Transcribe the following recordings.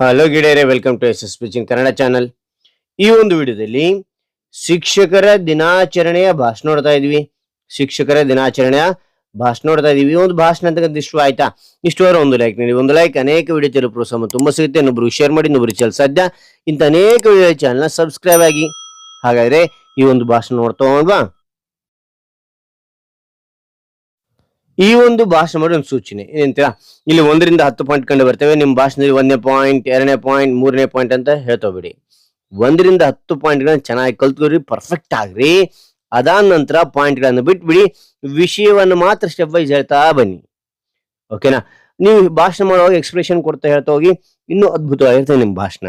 Hello ಗಿಡೇರೆ welcome to S S pitching Kannada channel ಈ ಒಂದು ವಿಡಿಯೋದಲ್ಲಿ ಶಿಕ್ಷಕರ ದಿನಾಚರಣೆಯ ಭಾಷಣ ನೋಡ್ತಾ ಇದೀವಿ. ಶಿಕ್ಷಕರ ದಿನಾಚರಣೆಯ ಭಾಷಣ ನೋಡ್ತಾ ಇದೀವಿ. ಒಂದು ಭಾಷಣ ಅಂತಕ್ಕಂಥ ಇಷ್ಟು ಆಯ್ತಾ? ಇಷ್ಟವರ ಒಂದು ಲೈಕ್ ನೀಡಿ. ಒಂದು ಲೈಕ್ ಅನೇಕ ವಿಡಿಯೋ ತೆಲು ಪ್ರೋತ್ಸಾಹ ತುಂಬಾ ಸಿಗುತ್ತೆ. ಇನ್ನೊಬ್ರು ಶೇರ್ ಮಾಡಿ ಇನ್ನೊಬ್ರು ಚಲ್ ಸಾಧ್ಯ. ಇಂಥ ಅನೇಕ ವಿಡಿಯೋ ಚಾನಲ್ನ ಸಬ್ಸ್ಕ್ರೈಬ್ ಆಗಿ. ಹಾಗಾದ್ರೆ ಈ ಒಂದು ಭಾಷಣ ನೋಡ್ತಾ ಹೋಗೋಣವಾ ಈ ಒಂದು ಭಾಷಣ ಮಾಡಿ ಒಂದು ಸೂಚನೆ. ಏನಂತೀರಾ? ಇಲ್ಲಿ ಒಂದರಿಂದ ಹತ್ತು ಪಾಯಿಂಟ್ ಕಂಡು ಬರ್ತೇವೆ. ನಿಮ್ಮ ಭಾಷಣದಲ್ಲಿ ಒಂದನೇ ಪಾಯಿಂಟ್ ಎರಡನೇ ಪಾಯಿಂಟ್ ಮೂರನೇ ಪಾಯಿಂಟ್ ಅಂತ ಹೇಳ್ತೋಬಿಡಿ ಒಂದರಿಂದ ಹತ್ತು ಪಾಯಿಂಟ್ಗಳನ್ನ ಚೆನ್ನಾಗಿ ಕಲ್ತ್ಕೊರಿ ಪರ್ಫೆಕ್ಟ್ ಆಗ್ರಿ. ಅದಾದ ನಂತರ ಪಾಯಿಂಟ್ಗಳನ್ನು ಬಿಟ್ಬಿಡಿ, ವಿಷಯವನ್ನು ಮಾತ್ರ ಸ್ಟೆಪ್ ವೈಸ್ ಹೇಳ್ತಾ ಬನ್ನಿ. ಓಕೆನಾ ನೀವು ಭಾಷಣ ಮಾಡುವಾಗ ಎಕ್ಸ್ಪ್ರೆಷನ್ ಕೊಡ್ತಾ ಹೇಳ್ತಾ ಹೋಗಿ, ಇನ್ನೂ ಅದ್ಭುತವಾಗಿರ್ತದೆ ನಿಮ್ಮ ಭಾಷಣ.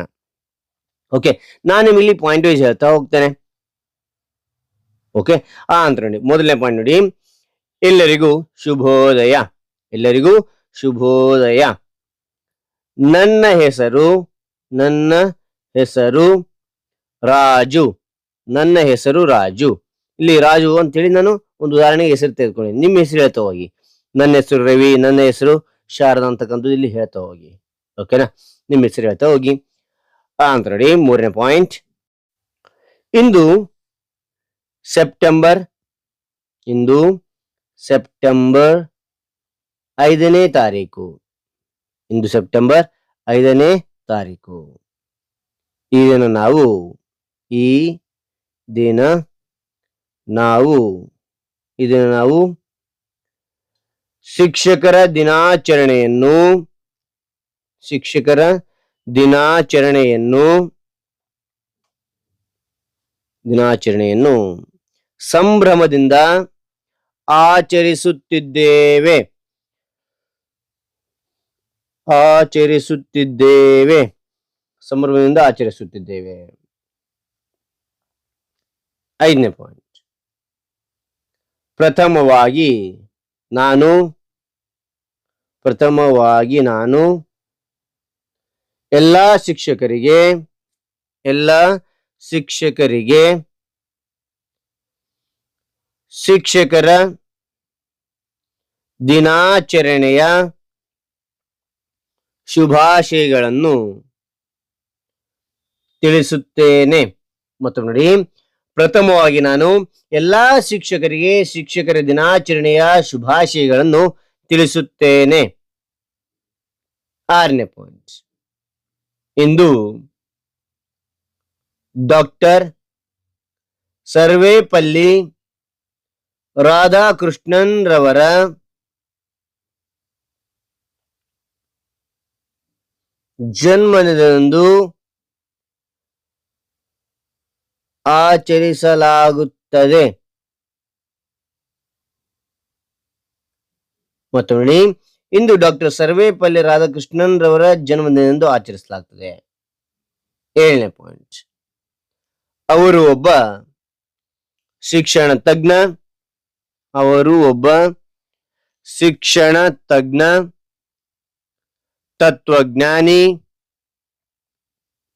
ಓಕೆ ನಾನು ನಿಮ್ಗೆ ಇಲ್ಲಿ ಪಾಯಿಂಟ್ ವೈಸ್ ಹೇಳ್ತಾ ಹೋಗ್ತೇನೆ. ಓಕೆ ಆ ಅಂತ ನೋಡಿ, ಮೊದಲನೇ ಪಾಯಿಂಟ್ ನೋಡಿ. ಎಲ್ಲರಿಗೂ ಶುಭೋದಯ. ಎಲ್ಲರಿಗೂ ಶುಭೋದಯ. ನನ್ನ ಹೆಸರು ನನ್ನ ಹೆಸರು ರಾಜು. ನನ್ನ ಹೆಸರು ರಾಜು. ಇಲ್ಲಿ ರಾಜು ಅಂತೇಳಿ ನಾನು ಒಂದು ಉದಾಹರಣೆಗೆ ಹೆಸರು ತೆಗೆದುಕೊಂಡೆ ನಿಮ್ಮ ಹೆಸರು ಹೇಳ್ತಾ ಹೋಗಿ. ನನ್ನ ಹೆಸರು ರವಿ, ನನ್ನ ಹೆಸರು ಶಾರದಾ ಅಂತಕ್ಕಂಥದ್ದು ಇಲ್ಲಿ ಹೇಳ್ತಾ ಹೋಗಿ. ಓಕೆನಾ ನಿಮ್ಮ ಹೆಸರು ಹೇಳ್ತಾ ಹೋಗಿ. ಅಂತ ನೋಡಿ ಮೂರನೇ ಪಾಯಿಂಟ್ ಇಂದು ಸೆಪ್ಟೆಂಬರ್ ಇಂದು ಸೆಪ್ಟೆಂಬರ್ ಐದನೇ ತಾರೀಕು. ಇಂದು ಸೆಪ್ಟೆಂಬರ್ ಐದನೇ ತಾರೀಕು. ಈ ನಾವು, ಈ ದಿನ ನಾವು, ಈ ದಿನ ನಾವು ಶಿಕ್ಷಕರ ದಿನಾಚರಣೆಯನ್ನು ಶಿಕ್ಷಕರ ದಿನಾಚರಣೆಯನ್ನು ದಿನಾಚರಣೆಯನ್ನು ಸಂಭ್ರಮದಿಂದ ಆಚರಿಸುತ್ತಿದ್ದೇವೆ. ಆಚರಿಸುತ್ತಿದ್ದೇವೆ. ಸಂಭ್ರಮದಿಂದ ಆಚರಿಸುತ್ತಿದ್ದೇವೆ. ಐದನೇ ಪಾಯಿಂಟ್ ಪ್ರಥಮವಾಗಿ ನಾನು ಪ್ರಥಮವಾಗಿ ನಾನು ಎಲ್ಲ ಶಿಕ್ಷಕರಿಗೆ ಎಲ್ಲ ಶಿಕ್ಷಕರಿಗೆ ಶಿಕ್ಷಕರ ದಿನಾಚರಣೆಯ ಶುಭಾಶಯಗಳನ್ನು ತಿಳಿಸುತ್ತೇನೆ. ಮತ್ತು ನೋಡಿ. ಪ್ರಥಮವಾಗಿ ನಾನು ಎಲ್ಲಾ ಶಿಕ್ಷಕರಿಗೆ ಶಿಕ್ಷಕರ ದಿನಾಚರಣೆಯ ಶುಭಾಶಯಗಳನ್ನು ತಿಳಿಸುತ್ತೇನೆ. ಆರನೇ ಪಾಯಿಂಟ್ ಇಂದು ಡಾಕ್ಟರ್ ಸರ್ವೇಪಲ್ಲಿ ರಾಧಾಕೃಷ್ಣನ್ ರವರ ಜನ್ಮದಿನದಂದು ಆಚರಿಸಲಾಗುತ್ತದೆ. ಮತ್ತು ಇಂದು ಡಾಕ್ಟರ್ ಸರ್ವೇಪಲ್ಲಿ ರಾಧಾಕೃಷ್ಣನ್ ರವರ ಜನ್ಮದಿನದಂದು ಆಚರಿಸಲಾಗುತ್ತದೆ ಏಳನೇ ಪಾಯಿಂಟ್. ಅವರು ಒಬ್ಬ ಶಿಕ್ಷಣ ತಜ್ಞ ಅವರು ಒಬ್ಬ ಶಿಕ್ಷಣ ತಜ್ಞ, ತತ್ವಜ್ಞಾನಿ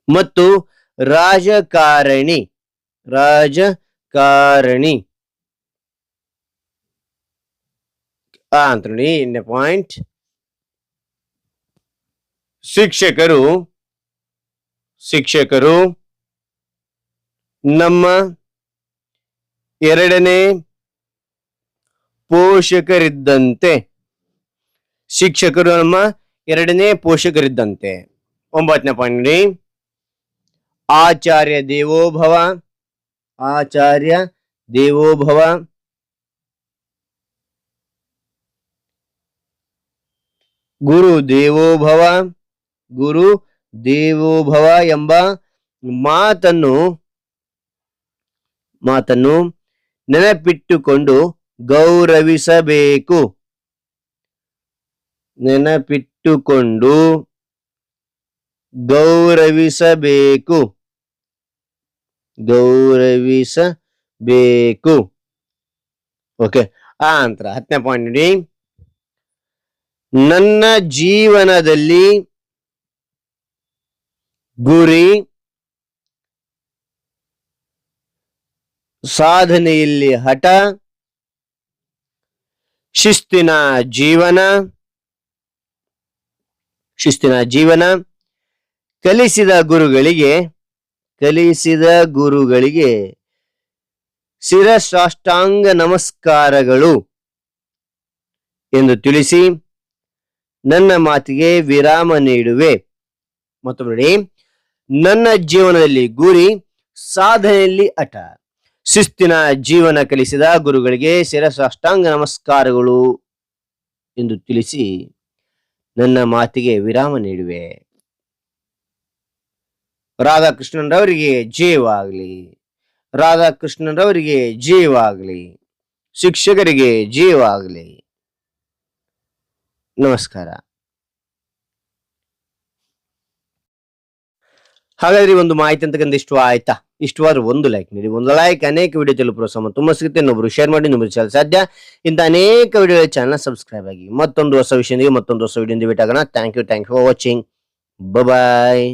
ಮತ್ತು ರಾಜಕಾರಣಿ ರಾಜಕಾರಣಿ. ಆ ಇನ್ನ ಪಾಯಿಂಟ್. ಶಿಕ್ಷಕರು ಶಿಕ್ಷಕರು ನಮ್ಮ ಎರಡನೇ ಪೋಷಕರಿದ್ದಂತೆ. ಶಿಕ್ಷಕರು ನಮ್ಮ ಎರಡನೇ ಪೋಷಕರಿದ್ದಂತೆ. ಒಂಬತ್ತನೇ ಪಾಯಿಂಟ್ ನೋಡಿ ಆಚಾರ್ಯ ದೇವೋಭವ. ಆಚಾರ್ಯ ದೇವೋಭವ. ಗುರು ದೇವೋಭವ. ಗುರು ದೇವೋಭವ ಎಂಬ ಮಾತನ್ನು ಮಾತನ್ನು ನೆನಪಿಟ್ಟುಕೊಂಡು ಗೌರವಿಸಬೇಕು. ನೆನಪಿಟ್ಟುಕೊಂಡು ಗೌರವಿಸಬೇಕು. ಗೌರವಿಸಬೇಕು. ಓಕೆ, ಆ ನಂತರ ಹತ್ತನೇ ಪಾಯಿಂಟ್ ನೋಡಿ. ನನ್ನ ಜೀವನದಲ್ಲಿ ಗುರಿ, ಸಾಧನೆಯಲ್ಲಿ ಹಠ ಶಿಸ್ತಿನ ಜೀವನ ಶಿಸ್ತಿನ ಜೀವನ, ಕಲಿಸಿದ ಗುರುಗಳಿಗೆ ಕಲಿಸಿದ ಗುರುಗಳಿಗೆ ಶಿರಸಾಷ್ಟಾಂಗ ನಮಸ್ಕಾರಗಳು ಎಂದು ತಿಳಿಸಿ ನನ್ನ ಮಾತಿಗೆ ವಿರಾಮ ನೀಡುವೆ. ಮತ್ತು ನೋಡಿ, ನನ್ನ ಜೀವನದಲ್ಲಿ ಗುರಿ, ಸಾಧನೆಯಲ್ಲಿ ಹಠ. ಶಿಸ್ತಿನ ಜೀವನ ಕಲಿಸಿದ ಗುರುಗಳಿಗೆ ಶಿರಸಾಷ್ಟಾಂಗ ನಮಸ್ಕಾರಗಳು ಎಂದು ತಿಳಿಸಿ ನನ್ನ ಮಾತಿಗೆ ವಿರಾಮ ನೀಡುವೆ. ರಾಧಾಕೃಷ್ಣನ್ರವರಿಗೆ ಜೀವಾಗ್ಲಿ ರಾಧಾಕೃಷ್ಣನ್ರವರಿಗೆ ಜೀವಾಗ್ಲಿ ಶಿಕ್ಷಕರಿಗೆ ಜೀವಾಗ್ಲಿ ನಮಸ್ಕಾರ. ಹಾಗಾದ್ರೆ ಒಂದು ಮಾಹಿತಿ ಅಂತಕ್ಕಂಥ ಇಷ್ಟ ಆಯ್ತಾ ಇಷ್ಟವಾದ್ರೆ ಒಂದು ಲೈಕ್ ನೀಡಿ, ಒಂದು ಲೈಕ್ ಅನೇಕ ವಿಡಿಯೋ ತಲುಪುವ ಸಮ ತುಂಬ ಸಿಗುತ್ತೆ. ಇನ್ನೊಬ್ರು ಶೇರ್ ಮಾಡಿ, ಇನ್ನೊಬ್ರು ಚಾನಲ್ ಸಾಧ್ಯ. ಇಂಥ ಅನೇಕ ವಿಡಿಯೋ ಚಾನಲ್ ಸಬ್ಸ್ಕ್ರೈಬ್ ಆಗಿ ಮತ್ತೊಂದು ಹೊಸ ವಿಷಯದೊಂದಿಗೆ ಮತ್ತೊಂದು ಹೊಸ video ಭೇಟಾಗೋಣ thank you thank you for watching bye